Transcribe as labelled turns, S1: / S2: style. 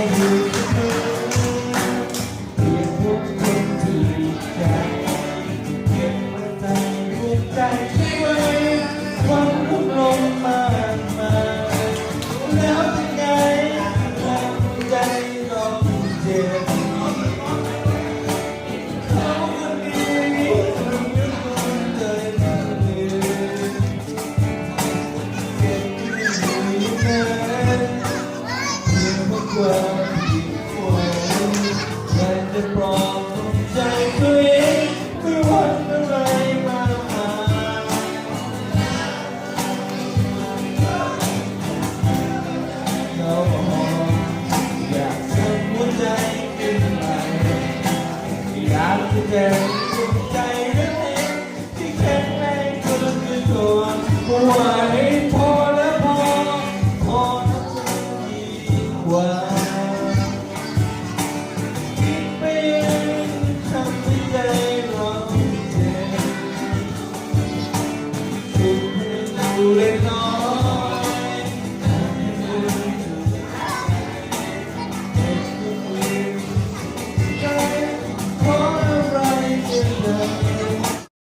S1: I do. ากที่เดินสุใจด้วยเอที่แข็งแรงจนไม่ทนไหวพอแล้พอพอแล้วจะดีกว่าคิดไปเอทำให้ใจร้อนเจ็บคิดให้ดูเล่นน้อย